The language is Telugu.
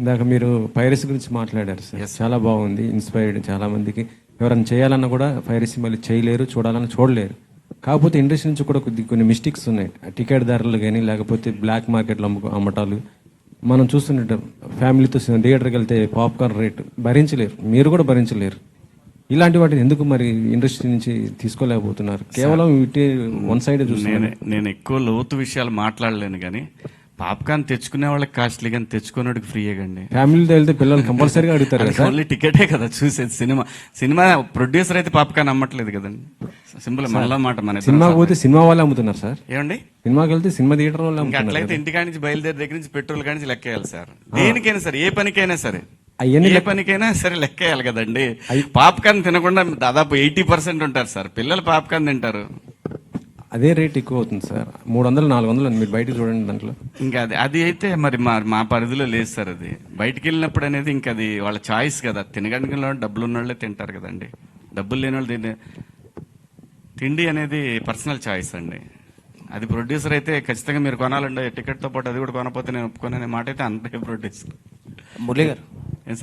ఇందాక మీరు పైరసీ గురించి మాట్లాడారు సార్ చాలా బాగుంది ఇన్స్పైర్డ్ చాలా మందికి. ఎవరైనా చేయాలన్నా కూడా పైరసీ మళ్ళీ చేయలేరు చూడాలన్నా చూడలేరు. కాకపోతే ఇండస్ట్రీ నుంచి కూడా కొద్ది కొన్ని మిస్టేక్స్ ఉన్నాయి. టికెట్ ధరలు కానీ లేకపోతే బ్లాక్ మార్కెట్లో అమ్ముకో అమ్మటాలు. మనం చూస్తుంటాం ఫ్యామిలీతో థియేటర్కి వెళ్తే పాప్కార్న్ రేట్ భరించలేరు. మీరు కూడా భరించలేరు. ఇలాంటి వాటిని ఎందుకు మరి ఇండస్ట్రీ నుంచి తీసుకోలేకపోతున్నారు? కేవలం ఇటే వన్ సైడ్ నేను నేను ఎక్కువ లోతు విషయాలు మాట్లాడలేను కానీ పాప్కార్న్ తెచ్చుకునే వాళ్ళకి కాస్ట్లీ కానీ తెచ్చుకునేవాడికి ఫ్రీయే కండి. ఫ్యామిలీతో వెళ్తే పిల్లలు కంపల్సరీగా అడుగుతారు కదా ఓన్లీ టికెటే కదా చూసేది సినిమా. సినిమా ప్రొడ్యూసర్ అయితే పాప్కార్న్ అమ్మట్లేదు కదండి. సింపుల్ మనలో మాట మన సినిమాకి పోతే సినిమా వాళ్ళే అమ్ముతున్నారు సార్. ఏమండి? సినిమాకి వెళ్తే సినిమా థియేటర్ వాళ్ళే అట్లయితే ఇంటికాడి నుంచి బయలుదేరి దగ్గర నుంచి పెట్రోల్ కాడి నుంచి లెక్కేయాలి సార్. దేనికైనా సరే ఏ పనికైనా సరే. అవన్నీ ఏ పనికైనా సరే లెక్కేయాలి కదండి. పాప్కార్న్ తినకుండా దాదాపు ఎయిటీ పర్సెంట్ ఉంటారు సార్. పిల్లలు పాప్కార్న్ తింటారు. అదే రేట్ ఎక్కువ అవుతుంది సార్. మూడు వందలు నాలుగు వందలు అని మీరు బయటకు చూడండి దాంట్లో. ఇంకా అది అది అయితే మరి మా మా పరిధిలో లేదు సార్ అది. బయటికి వెళ్ళినప్పుడు అనేది ఇంకా అది వాళ్ళ చాయిస్ కదా. వాళ్ళు డబ్బులు ఉన్న వాళ్ళే తింటారు కదండి. డబ్బులు లేని వాళ్ళు తినే తిండి అనేది పర్సనల్ చాయిస్ అండి. అది ప్రొడ్యూసర్ అయితే ఖచ్చితంగా మీరు కొనాలండి. టికెట్తో పాటు అది కూడా కొనకపోతే నేను ఒప్పుకోననే మాట అయితే అంతే ప్రొడ్యూసర్. మురళి గారు